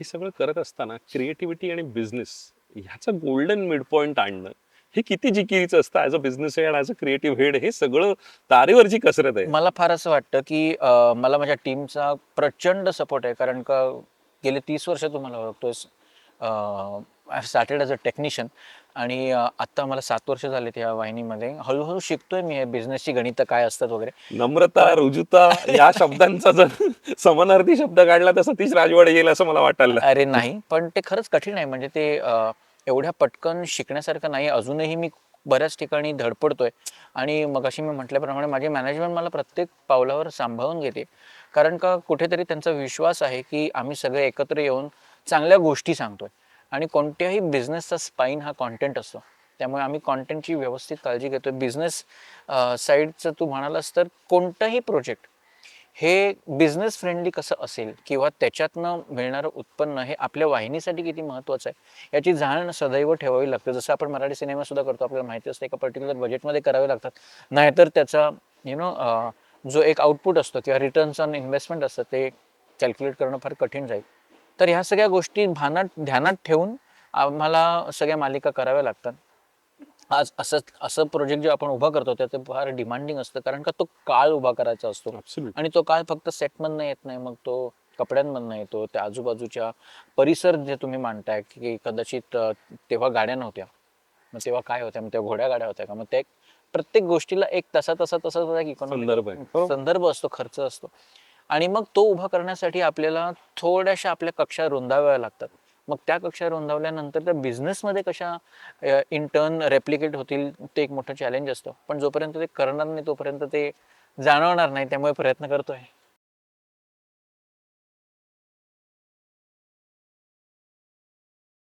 हे सगळं करत असताना क्रिएटिव्हिटी आणि बिझनेस ह्याचं गोल्डन मिड पॉईंट आणणं हे किती जिकिरीचं असतं? As a business head as a creative head हे सगळं तारेवरची कसरत आहे. मला फार असं वाटतं की मला माझ्या टीमचा प्रचंड सपोर्ट आहे. कारण का गेले तीस वर्ष तुम्हाला ओळखतोय I started as a technician आणि आत्ता मला सात वर्ष झालेत या वाहिनीमध्ये. हळूहळू शिकतोय मी हे बिझनेसची गणितं काय असतात वगैरे. नम्रता रुजुता या शब्दांचा जर समानार्थी शब्द काढला तर सतीश राजवाडे येईल असं मला वाटायला. अरे नाही पण ते खरंच कठीण आहे. म्हणजे ते एवढ्या पटकन शिकण्यासारखं नाही. अजूनही मी बऱ्याच ठिकाणी धडपडतोय. आणि मग अशी मी म्हटल्याप्रमाणे माझी मॅनेजमेंट मला प्रत्येक पावलावर सांभाळून घेते. कारण का कुठेतरी त्यांचा विश्वास आहे की आम्ही सगळे एकत्र येऊन चांगल्या गोष्टी सांगतोय. आणि कोणत्याही बिझनेसचा स्पाईन हा कॉन्टेंट असतो. त्यामुळे आम्ही कॉन्टेंटची व्यवस्थित काळजी घेतो बिझनेस साईडचं तू म्हणालास तर कोणतंही प्रोजेक्ट हे बिझनेस फ्रेंडली कसं असेल किंवा त्याच्यातनं मिळणारं उत्पन्न हे आपल्या वाहिनीसाठी किती महत्त्वाचं आहे याची जाण सदैव ठेवावी लागते. जसं आपण मराठी सिनेमासुद्धा करतो आपल्याला माहिती असते एका पर्टिक्युलर बजेटमध्ये करावे लागतात. नाहीतर त्याचा यु नो जो एक आउटपुट असतो किंवा रिटर्न्स ऑन इन्व्हेस्टमेंट असतं ते कॅल्क्युलेट करणं फार कठीण जाईल. तर ह्या सगळ्या गोष्टी भानात ध्यानात ठेवून आम्हाला सगळ्या मालिका कराव्या लागतात आज असं असं प्रोजेक्ट जे आपण उभा करतो ते फार डिमांडिंग असतं कारण का तो काळ उभा करायचा असतो. आणि तो काळ फक्त सेटमधनं येत नाही मग तो कपड्यांमधनं येतो त्या आजूबाजूच्या परिसर जे तुम्ही मांडताय की कदाचित तेव्हा गाड्या नव्हत्या मग तेव्हा काय होत्या मग तेव्हा घोड्या गाड्या होत्या का मग ते प्रत्येक गोष्टीला एक तसा तसा तसा तसा संदर्भ. संदर्भ असतो खर्च असतो आणि मग तो उभा करण्यासाठी आपल्याला थोड्याशा आपल्या कक्षा रुंदाव्या लागतात. मग त्या कक्षा रुंदावल्यानंतर त्या बिझनेसमध्ये कशा इंटर्न रेप्लिकेट होतील ते एक मोठं चॅलेंज असतं. पण जोपर्यंत ते करणार नाही तोपर्यंत ते जाणवणार नाही त्यामुळे प्रयत्न करतोय.